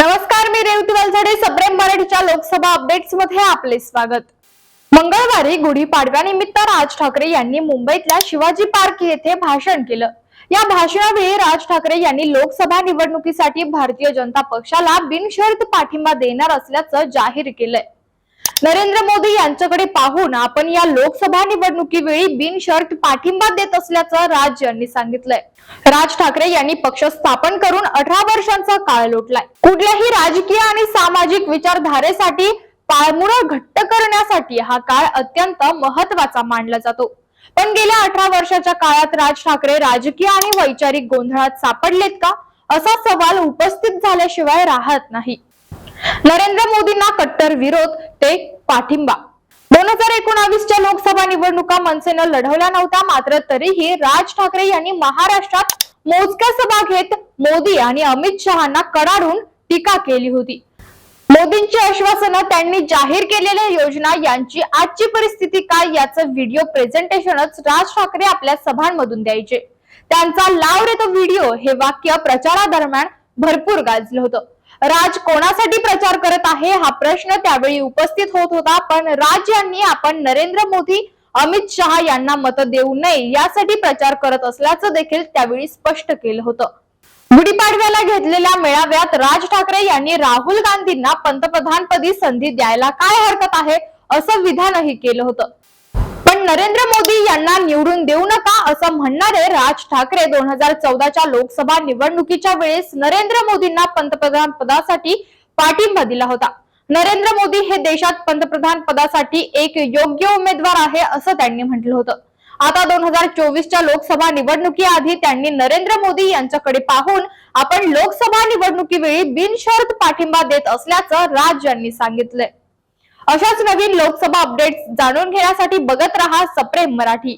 नमस्कार मी रेवती वालझाडे. सप्रेम मराठीच्या लोकसभा अपडेट्समध्ये आपले स्वागत. मंगळवारी गुढीपाडव्यानिमित्त राज ठाकरे यांनी मुंबईतल्या शिवाजी पार्क येथे भाषण केलं. या भाषणावेळी राज ठाकरे यांनी लोकसभा निवडणुकीसाठी भारतीय जनता पक्षाला बिनशर्त पाठिंबा देणार असल्याचं जाहीर केलंय. नरेंद्र मोदी यांच्याकडे पाहून आपण या लोकसभा निवडणुकीवेळी बिनशर्त पाठिंबा देत असल्याचं राज यांनी सांगितलंय. राज ठाकरे यांनी पक्ष स्थापन करून अठरा वर्षांचा काळ लोटलाय. कुठल्याही राजकीय आणि सामाजिक विचारधारेसाठी पाळमुळं घट्ट करण्यासाठी हा काळ अत्यंत महत्त्वाचा मानला जातो. पण गेल्या अठरा वर्षाच्या काळात राज ठाकरे राजकीय आणि वैचारिक गोंधळात सापडलेत का? असा सवाल उपस्थित झाल्याशिवाय राहत नाही. नरेंद्र मोदींना कट्टर विरोध ते पाठिंबा. दोन हजार एकोणावीसच्या लोकसभा निवडणुका मनसेनं लढवल्या नव्हत्या मात्र तरीही राज ठाकरे यांनी महाराष्ट्रात मोजक्या सभा घेत मोदी आणि अमित शहाना कडाडून टीका केली होती. मोदींची आश्वासनं त्यांनी जाहीर केलेल्या योजना यांची आजची परिस्थिती काय याचं व्हिडिओ प्रेझेंटेशनच राज ठाकरे आपल्या सभांमधून द्यायचे. त्यांचा लाव रे तो व्हिडिओ हे वाक्य प्रचारादरम्यान भरपूर गाजलं होतं. राज कोणासाठी प्रचार आहे. हा प्रश्न त्यावेळी उपस्थित होत होता. पण राज्यांनी आपण नरेंद्र मोदी अमित शहा यांना मत देऊ नये यासाठी प्रचार करत असल्याचं देखील त्यावेळी स्पष्ट केलं होतं. गुढीपाडव्याला घेतलेल्या मेळाव्यात राज ठाकरे यांनी राहुल गांधींना पंतप्रधानपदी संधी द्यायला काय हरकत आहे असं विधानही केलं होतं. पण नरेंद्र मोदी यांना निवडून देऊ नका असं म्हणणारे राज ठाकरे दोन हजार चौदाच्या लोकसभा निवडणुकीच्या वेळेस नरेंद्र मोदींना पंतप्रधान पदासाठी पाठिंबा दिला होता. नरेंद्र मोदी हे देशात पंतप्रधान पदासाठी एक योग्य उमेदवार आहे असं त्यांनी म्हटलं होतं. आता दोन हजार चोवीसच्या लोकसभा निवडणुकीआधी त्यांनी नरेंद्र मोदी यांच्याकडे पाहून आपण लोकसभा निवडणुकीवेळी बिनशर्त पाठिंबा देत असल्याचं राज यांनी सांगितलंय. अशाच नवीन लोकसभा अपडेट्स जाणून घेण्यासाठी बघत रहा सप्रेम मराठी.